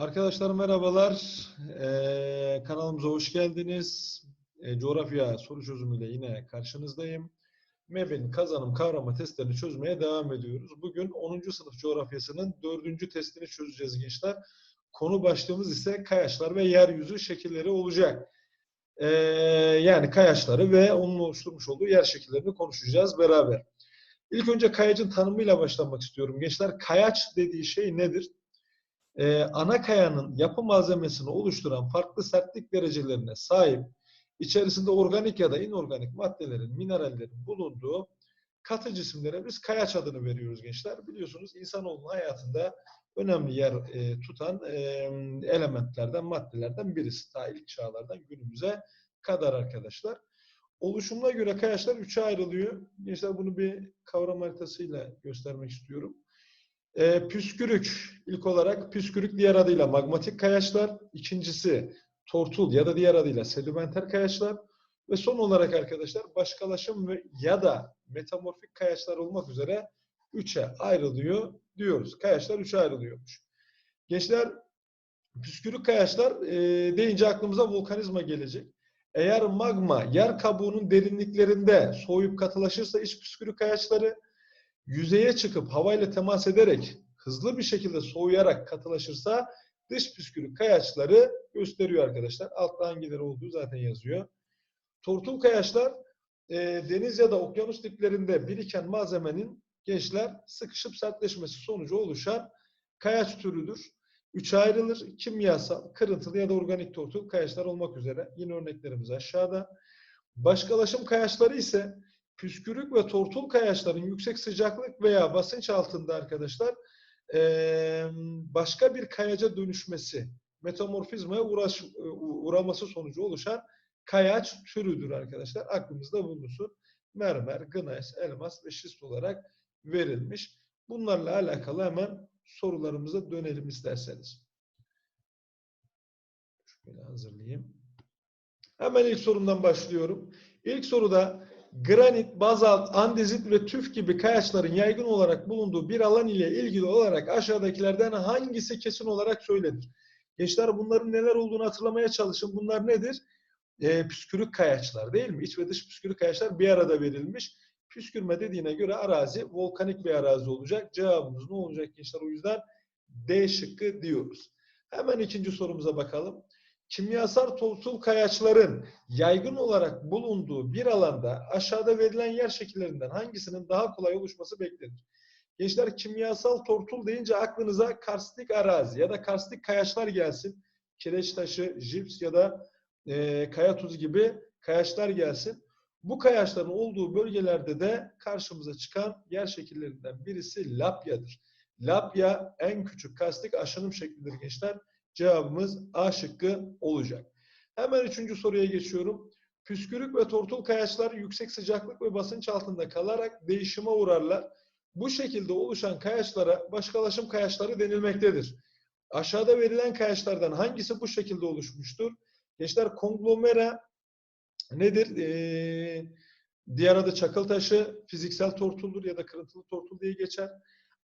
Arkadaşlar merhabalar. Ee, kanalımıza hoş geldiniz. Ee, coğrafya soru çözümüyle yine karşınızdayım. MEB'in kazanım kavrama testlerini çözmeye devam ediyoruz. Bugün 10. sınıf coğrafyasının 4. testini çözeceğiz gençler. Konu başlığımız ise kayaçlar ve yeryüzü şekilleri olacak. Ee, yani kayaçları ve onun oluşturmuş olduğu yer şekillerini konuşacağız beraber. İlk önce kayacın tanımıyla başlamak istiyorum. Gençler kayaç dediği şey nedir? Ee, ana kayanın yapı malzemesini oluşturan farklı sertlik derecelerine sahip, içerisinde organik ya da inorganik maddelerin, minerallerin bulunduğu katı cisimlere biz kayaç adını veriyoruz gençler. Biliyorsunuz insanoğlunun hayatında önemli yer e, tutan e, elementlerden, maddelerden birisi. Ta ilk çağlardan günümüze kadar arkadaşlar. Oluşumuna göre kayaçlar üçe ayrılıyor. Gençler bunu bir kavram haritasıyla göstermek istiyorum. E, püskürük ilk olarak püskürük diğer adıyla magmatik kayaçlar. İkincisi tortul ya da diğer adıyla sedimenter kayaçlar. Ve son olarak arkadaşlar başkalaşım ve ya da metamorfik kayaçlar olmak üzere üçe ayrılıyor diyoruz. Kayaçlar üçe ayrılıyormuş. Gençler püskürük kayaçlar e, deyince aklımıza volkanizma gelecek. Eğer magma yer kabuğunun derinliklerinde soğuyup katılaşırsa iç püskürük kayaçları yüzeye çıkıp havayla temas ederek hızlı bir şekilde soğuyarak katılaşırsa dış püskürük kayaçları gösteriyor arkadaşlar. Altta hangileri olduğu zaten yazıyor. Tortul kayaçlar e, deniz ya da okyanus diplerinde biriken malzemenin gençler sıkışıp sertleşmesi sonucu oluşan kayaç türüdür. Üçe ayrılır. Kimyasal, kırıntılı ya da organik tortul kayaçlar olmak üzere. Yine örneklerimiz aşağıda. Başkalaşım kayaçları ise püskürük ve tortul kayaçların yüksek sıcaklık veya basınç altında arkadaşlar başka bir kayaca dönüşmesi, metamorfizmaya uğraş, uğraması sonucu oluşan kayaç türüdür arkadaşlar. Aklımızda bulunsun. Mermer, gneis, elmas ve şist olarak verilmiş. Bunlarla alakalı hemen sorularımıza dönelim isterseniz. Şöyle hazırlayayım. Hemen ilk sorumdan başlıyorum. İlk soruda granit, bazalt, andezit ve tüf gibi kayaçların yaygın olarak bulunduğu bir alan ile ilgili olarak aşağıdakilerden hangisi kesin olarak söylenir? Gençler bunların neler olduğunu hatırlamaya çalışın. Bunlar nedir? E, püskürük kayaçlar değil mi? İç ve dış püskürük kayaçlar bir arada verilmiş. Püskürme dediğine göre arazi volkanik bir arazi olacak. Cevabımız ne olacak gençler? O yüzden D şıkkı diyoruz. Hemen ikinci sorumuza bakalım kimyasal tortul kayaçların yaygın olarak bulunduğu bir alanda aşağıda verilen yer şekillerinden hangisinin daha kolay oluşması beklenir? Gençler kimyasal tortul deyince aklınıza karstik arazi ya da karstik kayaçlar gelsin. Kireç taşı, jips ya da e, kaya tuzu gibi kayaçlar gelsin. Bu kayaçların olduğu bölgelerde de karşımıza çıkan yer şekillerinden birisi lapyadır. Lapya en küçük karstik aşınım şeklidir gençler. Cevabımız A şıkkı olacak. Hemen üçüncü soruya geçiyorum. Püskürük ve tortul kayaçlar yüksek sıcaklık ve basınç altında kalarak değişime uğrarlar. Bu şekilde oluşan kayaçlara başkalaşım kayaçları denilmektedir. Aşağıda verilen kayaçlardan hangisi bu şekilde oluşmuştur? Gençler konglomera nedir? Ee, diğer adı çakıl taşı, fiziksel tortuldur ya da kırıntılı tortul diye geçer.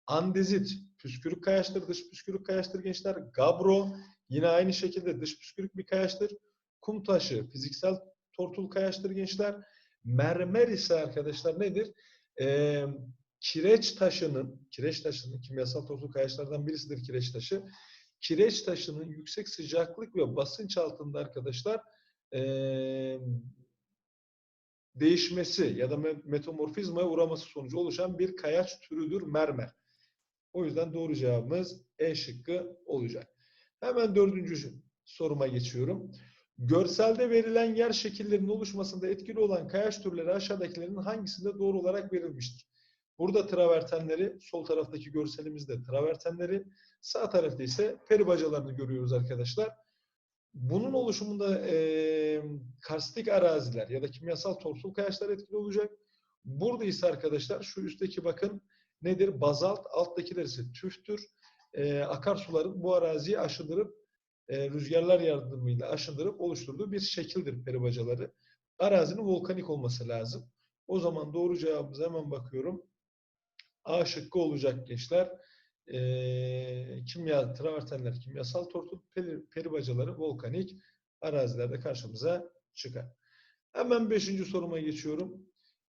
Andezit, püskürük kayaçtır, dış püskürük kayaçtır gençler. Gabro, yine aynı şekilde dış püskürük bir kayaçtır. Kum taşı, fiziksel tortul kayaçtır gençler. Mermer ise arkadaşlar nedir? Ee, kireç taşının, kireç taşının kimyasal tortul kayaçlardan birisidir kireç taşı. Kireç taşının yüksek sıcaklık ve basınç altında arkadaşlar ee, değişmesi ya da metamorfizmaya uğraması sonucu oluşan bir kayaç türüdür mermer. O yüzden doğru cevabımız E şıkkı olacak. Hemen dördüncü soruma geçiyorum. Görselde verilen yer şekillerinin oluşmasında etkili olan kayaç türleri aşağıdakilerin hangisinde doğru olarak verilmiştir? Burada travertenleri, sol taraftaki görselimizde travertenleri, sağ tarafta ise peribacalarını görüyoruz arkadaşlar. Bunun oluşumunda e, karstik araziler ya da kimyasal torsul kayaçlar etkili olacak. Burada ise arkadaşlar şu üstteki bakın nedir? Bazalt, alttakiler ise tüftür. E, akarsuların bu araziyi aşındırıp e, rüzgarlar yardımıyla aşındırıp oluşturduğu bir şekildir peribacaları. Arazinin volkanik olması lazım. O zaman doğru cevabımıza hemen bakıyorum. A şıkkı olacak gençler. e, kimya, travertenler kimyasal tortul, peri, peribacaları volkanik arazilerde karşımıza çıkar. Hemen beşinci soruma geçiyorum.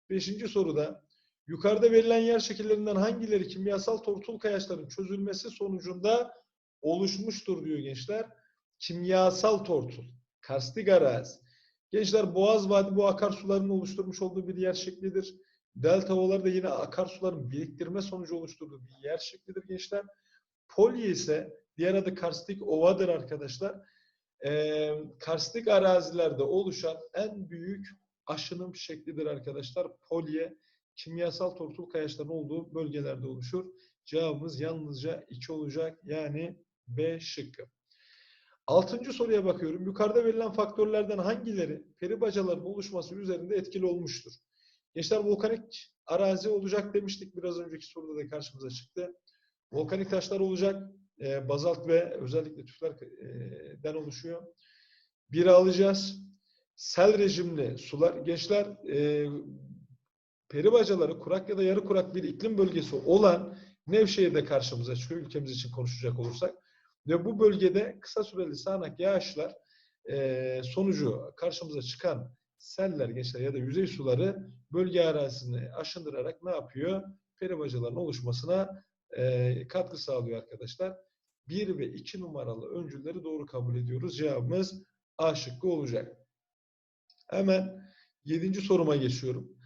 Beşinci soruda yukarıda verilen yer şekillerinden hangileri kimyasal tortul kayaçların çözülmesi sonucunda oluşmuştur diyor gençler. Kimyasal tortul, karstik arazi. Gençler Boğaz Vadi bu akarsuların oluşturmuş olduğu bir yer şeklidir. Delta ovaları da yine akarsuların biriktirme sonucu oluşturduğu bir yer şeklidir gençler. Polye ise diğer adı karstik ovadır arkadaşlar. Ee, karstik arazilerde oluşan en büyük aşınım şeklidir arkadaşlar. Polye kimyasal tortul kayaçların olduğu bölgelerde oluşur. Cevabımız yalnızca 2 olacak. Yani B şıkkı. Altıncı soruya bakıyorum. Yukarıda verilen faktörlerden hangileri peri bacalarının oluşması üzerinde etkili olmuştur? Gençler volkanik arazi olacak demiştik. Biraz önceki soruda da karşımıza çıktı. Volkanik taşlar olacak. E, bazalt ve özellikle tüflerden oluşuyor. Biri alacağız. Sel rejimli sular. Gençler e, peri bacaları kurak ya da yarı kurak bir iklim bölgesi olan Nevşehir'de karşımıza çıkıyor. Ülkemiz için konuşacak olursak. Ve bu bölgede kısa süreli sağanak yağışlar e, sonucu karşımıza çıkan seller gençler ya da yüzey suları bölge arazisini aşındırarak ne yapıyor? Peri bacaların oluşmasına e, katkı sağlıyor arkadaşlar. 1 ve 2 numaralı öncülleri doğru kabul ediyoruz. Cevabımız A şıkkı olacak. Hemen 7. soruma geçiyorum.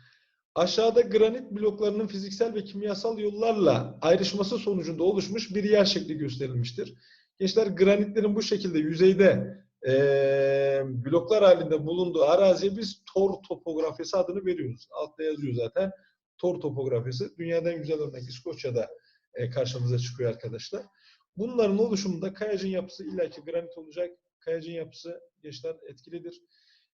Aşağıda granit bloklarının fiziksel ve kimyasal yollarla ayrışması sonucunda oluşmuş bir yer şekli gösterilmiştir. Gençler granitlerin bu şekilde yüzeyde e, bloklar halinde bulunduğu araziye biz tor topografyası adını veriyoruz. Altta yazıyor zaten. Tor topografyası. Dünyadan güzel örnek İskoçya'da e, karşımıza çıkıyor arkadaşlar. Bunların oluşumunda kayacın yapısı illaki granit olacak. Kayacın yapısı gençler etkilidir.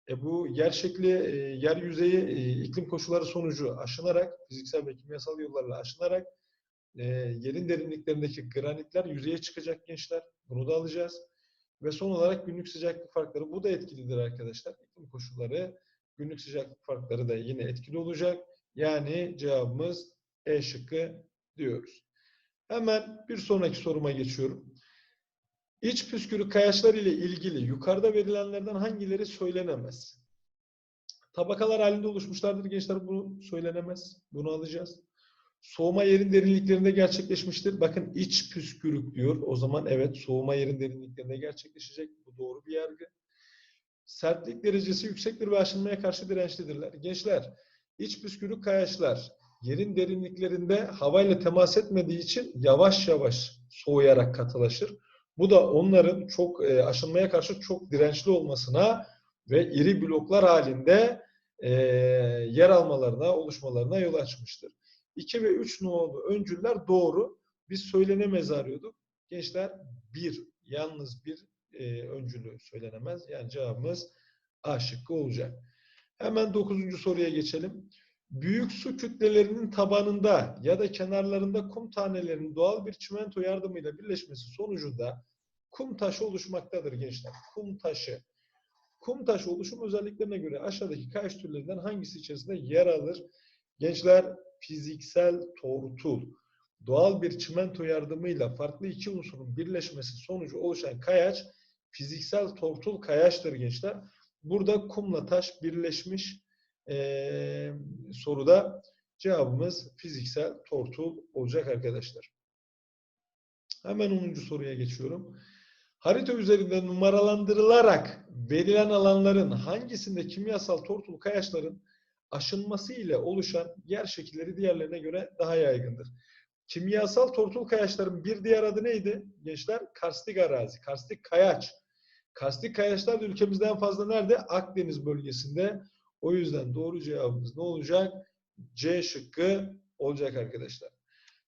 E, bu yer şekli, e, yer yüzeyi, e, iklim koşulları sonucu aşınarak, fiziksel ve kimyasal yollarla aşınarak e, yerin derinliklerindeki granitler yüzeye çıkacak gençler. Bunu da alacağız. Ve son olarak günlük sıcaklık farkları. Bu da etkilidir arkadaşlar. İklim koşulları, günlük sıcaklık farkları da yine etkili olacak. Yani cevabımız E şıkkı diyoruz. Hemen bir sonraki soruma geçiyorum. İç püskürü kayaçlar ile ilgili yukarıda verilenlerden hangileri söylenemez? Tabakalar halinde oluşmuşlardır gençler. Bu söylenemez. Bunu alacağız. Soğuma yerin derinliklerinde gerçekleşmiştir. Bakın iç püskürük diyor. O zaman evet soğuma yerin derinliklerinde gerçekleşecek. Bu doğru bir yargı. Sertlik derecesi yüksektir ve aşınmaya karşı dirençlidirler. Gençler, iç püskürük kayaçlar yerin derinliklerinde havayla temas etmediği için yavaş yavaş soğuyarak katılaşır. Bu da onların çok e, aşınmaya karşı çok dirençli olmasına ve iri bloklar halinde e, yer almalarına, oluşmalarına yol açmıştır. 2 ve 3 numaralı öncüller doğru. Biz söylenemez arıyorduk. Gençler bir, yalnız bir e, öncülü söylenemez. Yani cevabımız A şıkkı olacak. Hemen 9. soruya geçelim. Büyük su kütlelerinin tabanında ya da kenarlarında kum tanelerinin doğal bir çimento yardımıyla birleşmesi sonucunda kum taşı oluşmaktadır gençler. Kum taşı. Kum taşı oluşum özelliklerine göre aşağıdaki kayaç türlerinden hangisi içerisinde yer alır? Gençler fiziksel tortul. Doğal bir çimento yardımıyla farklı iki unsurun birleşmesi sonucu oluşan kayaç fiziksel tortul kayaçtır gençler. Burada kumla taş birleşmiş ee, soruda cevabımız fiziksel tortul olacak arkadaşlar. Hemen 10. soruya geçiyorum. Harita üzerinde numaralandırılarak verilen alanların hangisinde kimyasal tortul kayaçların aşınması ile oluşan yer şekilleri diğerlerine göre daha yaygındır. Kimyasal tortul kayaçların bir diğer adı neydi? Gençler karstik arazi, karstik kayaç. Karstik kayaçlar da ülkemizde en fazla nerede? Akdeniz bölgesinde. O yüzden doğru cevabımız ne olacak? C şıkkı olacak arkadaşlar.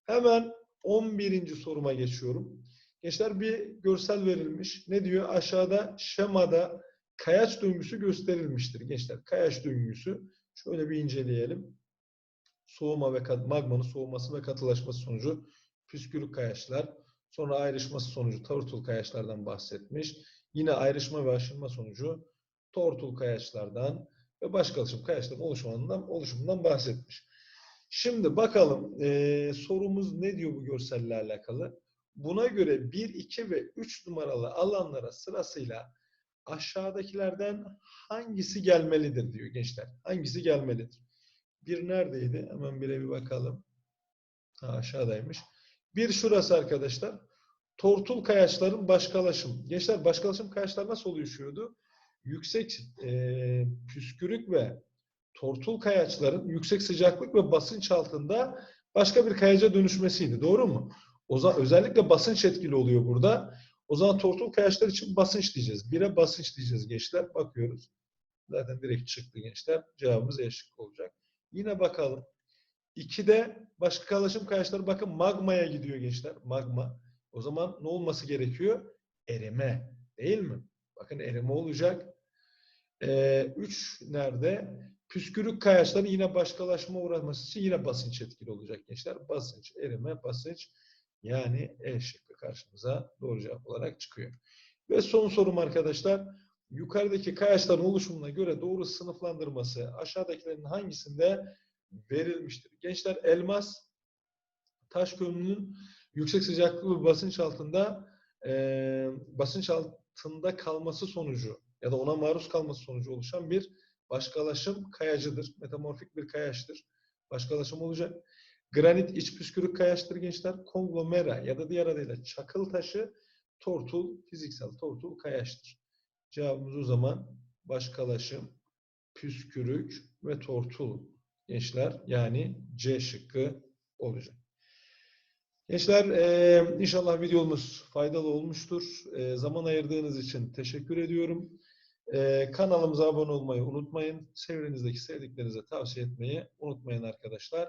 Hemen 11. soruma geçiyorum. Gençler bir görsel verilmiş. Ne diyor? Aşağıda şemada kayaç döngüsü gösterilmiştir. Gençler kayaç döngüsü. Şöyle bir inceleyelim. Soğuma ve magmanın soğuması ve katılaşması sonucu püskürük kayaçlar. Sonra ayrışması sonucu tortul kayaçlardan bahsetmiş. Yine ayrışma ve aşınma sonucu tortul kayaçlardan ve başkalaşım kayaçların oluşumundan, oluşumundan bahsetmiş. Şimdi bakalım e, sorumuz ne diyor bu görselle alakalı? Buna göre 1, 2 ve 3 numaralı alanlara sırasıyla aşağıdakilerden hangisi gelmelidir diyor gençler. Hangisi gelmelidir? Bir neredeydi? Hemen bire bir bakalım. Ha, aşağıdaymış. Bir şurası arkadaşlar. Tortul kayaçların başkalaşım. Gençler başkalaşım kayaçlar nasıl oluşuyordu? Yüksek e, püskürük ve tortul kayaçların yüksek sıcaklık ve basınç altında başka bir kayaca dönüşmesiydi. Doğru mu? O zaman özellikle basınç etkili oluyor burada. O zaman tortul kayaçlar için basınç diyeceğiz. Bire basınç diyeceğiz gençler. Bakıyoruz. Zaten direkt çıktı gençler. Cevabımız E olacak. Yine bakalım. 2'de başka kalaşım kayaçları bakın magmaya gidiyor gençler. Magma. O zaman ne olması gerekiyor? Erime. Değil mi? Bakın erime olacak. 3 nerede? Püskürük kayaçları yine başkalaşma uğraması için yine basınç etkili olacak gençler. Basınç, erime, basınç. Yani E şıkkı karşımıza doğru cevap olarak çıkıyor. Ve son sorum arkadaşlar. Yukarıdaki kayaçların oluşumuna göre doğru sınıflandırması aşağıdakilerin hangisinde verilmiştir? Gençler elmas, taş kömürünün yüksek sıcaklık ve basınç altında e, basınç altında kalması sonucu ya da ona maruz kalması sonucu oluşan bir başkalaşım kayacıdır. Metamorfik bir kayaçtır. Başkalaşım olacak. Granit iç püskürük kayaçtır gençler. Konglomera ya da diğer adıyla çakıl taşı tortul, fiziksel tortul kayaçtır. Cevabımız o zaman başkalaşım, püskürük ve tortul gençler. Yani C şıkkı olacak. Gençler e, inşallah videomuz faydalı olmuştur. E, zaman ayırdığınız için teşekkür ediyorum. E, kanalımıza abone olmayı unutmayın. Çevrenizdeki sevdiklerinize tavsiye etmeyi unutmayın arkadaşlar.